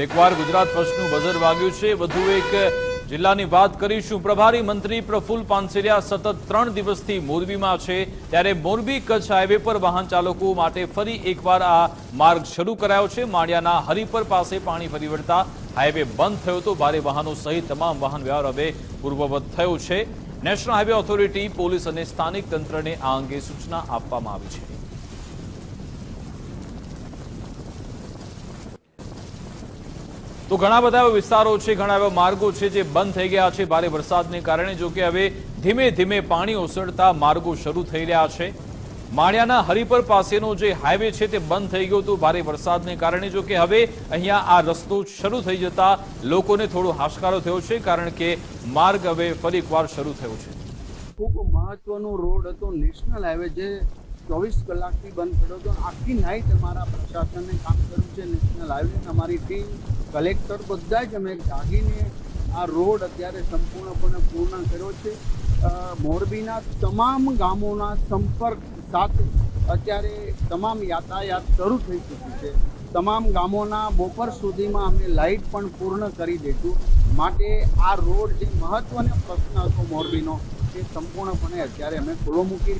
એકવાર ગુજરાત ફર્સ્ટનું બઝર વાગ્યું છે. વધુ એક જિલ્લાની વાત કરીશું. પ્રભારી મંત્રી પ્રફુલ પાનસેરિયા સતત ત્રણ દિવસથી મોરબીમાં છે. ત્યારે મોરબી કચ્છ હાઈવે પર વાહન ચાલકો માટે ફરી એકવાર આ માર્ગ શરૂ કરાયો છે. માળિયાના હરિપર પાસે પાણી ફરી વળતા હાઈવે બંધ થયો તો ભારે વાહનો સહિત તમામ વાહન વ્યવહાર હવે પૂર્વવત થયો છે. નેશનલ હાઈવે ઓથોરિટી, પોલીસ અને સ્થાનિક તંત્રને આ અંગે સૂચના આપવામાં આવી છે. તો ઘણા બધા એવા વિસ્તારો છે, ઘણા એવા માર્ગો છે જે બંધ થઈ ગયા છે ભારે વરસાદને કારણે. જો કે હવે ધીમે ધીમે પાણી ઓસરતા માર્ગો શરૂ થઈ રહ્યા છે. માળિયાના હરિપર પાસેનો જે હાઈવે છે તે બંધ થઈ ગયો હતો ભારે વરસાદને કારણે. જો કે હવે અહીંયા આ રસ્તો શરૂ થઈ જતા લોકોને થોડો હાશકારો થયો છે, કારણ કે માર્ગ હવે ફરી એકવાર શરૂ થયો છે. ખૂબ મહત્વનો રોડ હતો નેશનલ હાઈવે જે ચોવીસ કલાકથી બંધ પડ્યો હતો. આખી નાઇટ અમારા પ્રશાસને કામ કર્યું છે. નેશનલ હાઈવે અમારી ટીમ કલેક્ટર બધા જ અમે જાગીને આ રોડ અત્યારે સંપૂર્ણપણે પૂર્ણ કર્યો છે. મોરબીના તમામ ગામોના સંપર્ક સાથે અત્યારે તમામ યાતાયાત શરૂ થઈ ચૂકી છે. તમામ ગામોના બપોર સુધીમાં અમે લાઇટ પણ પૂર્ણ કરી દઈશું માટે આ રોડ જે મહત્વનો પ્રશ્ન હતો મોરબીનો, એ સંપૂર્ણપણે અત્યારે અમે ખુલ્લો મૂકી